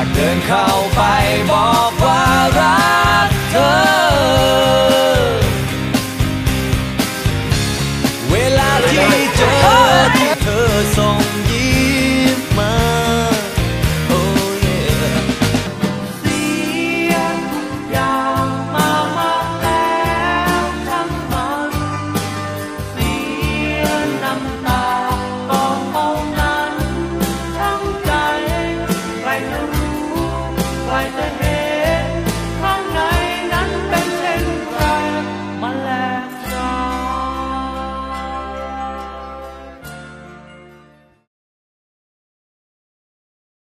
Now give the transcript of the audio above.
ากเดินเข้าไปบอกว่ารัก